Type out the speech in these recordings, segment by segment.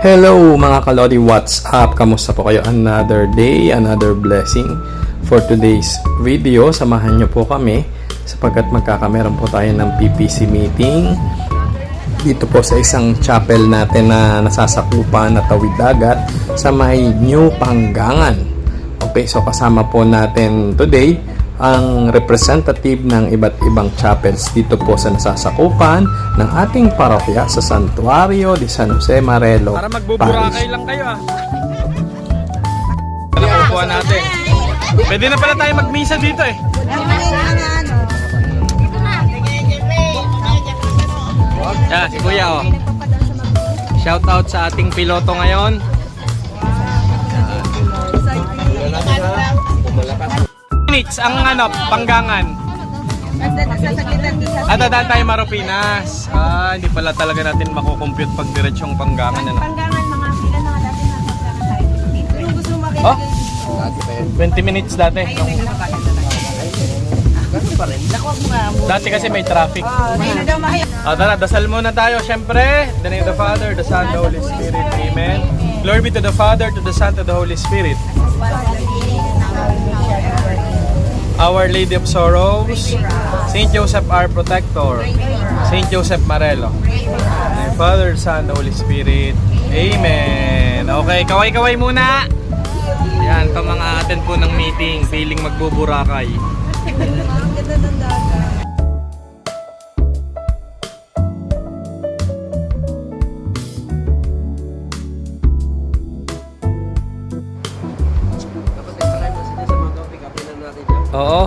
Hello mga kalodi, what's up? Kamusta po kayo? Another day, another blessing. For today's video, samahan nyo po kami sapagkat magkakameron po tayo ng PPC meeting dito po sa isang chapel natin na nasasakupan na tawid dagat sa may New Panggangan. Okay, so kasama po natin today ang representative ng iba't ibang chapels dito po sa nasasakupan ng ating parokya sa Santuario de San Jose Marelo, Para magbuburakay Paris. lang kayo ah. Ano kukuha natin? Pwede na pala tayo magmisa dito eh. Yeah, si Kuya oh. Shout out sa ating piloto ngayon. Minutes ang ano, panggangan. Ah, dadaan tayo Maropinas. Ah, hindi pala talaga natin makukompute pag diretsong panggangan. Ano? Panggangan mga ilan na nga dati napagkangan tayo. Yung gusto mo Oh? 20 minutes dati. Dati kasi may traffic. Ah, tara, dasal muna tayo syempre. The name of the Father, the Son, the Holy Spirit. Amen. Glory be to the Father, to the Son, to the Holy Spirit. Our Lady of Sorrows, Saint Joseph our Protector, Saint Joseph Marelo. And Father, Son, Holy Spirit. Amen. Okay, kaway-kaway muna. Yan, ito mga atin po ng meeting, feeling magbuburakay. Ang ganda ng dagat. Oo.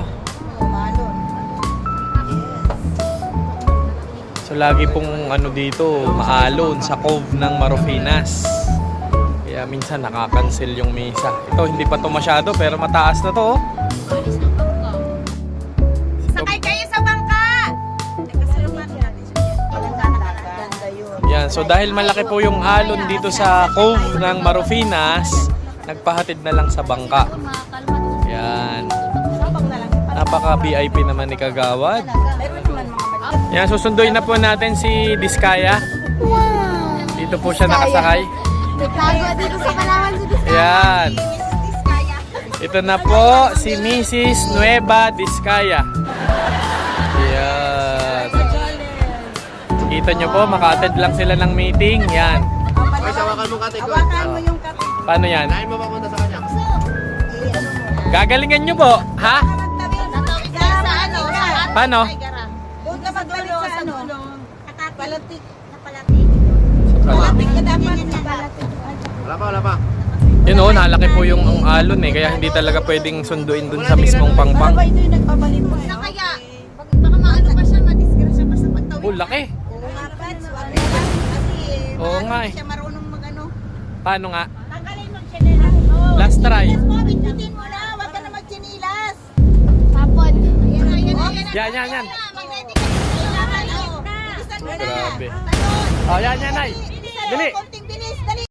So lagi pong ano dito, maalon sa cove ng Marofinas. Kaya minsan nakakancel yung misa. Ito hindi pa to masyado pero mataas na to. oh. Sakay kayo sa bangka! Yan, so dahil malaki po yung alon dito sa cove ng Marofinas, nagpahatid na lang sa bangka. Yan. Napaka VIP naman ni Kagawad. Yan, susunduin na po natin si Diskaya. Dito po siya nakasakay. Nagtago dito sa Palawan si Disco. Yan. Ito na po si Mrs. Nueva Diskaya. Yan. Kita nyo po, maka-attend lang sila ng meeting. Yan. Hawakan mo yung kati. Paano yan? I-ano mo. Gagalingan nyo po, ha? Paano? Doon ka magtawid sa ano? Palatik. Sa palatik. Palatik ka dapat sa palatik. Yun o, nalaki po yung ang alon eh. Kaya hindi talaga pwedeng sunduin dun sa mismong pangpang. Ito yung nagpabalik mo. Na kaya, pag baka maano pa siya, madisgrasya pa sa pagtawid. Oh, laki. Oo nga, Pats. Oo nga eh. siya marunong magano. Paano nga? Tanggalin mo siya. Oh, Last try. Bitbitin mo Yan, yan, yan. Grabe. Oh, yan, yan, ay. Dili. Konti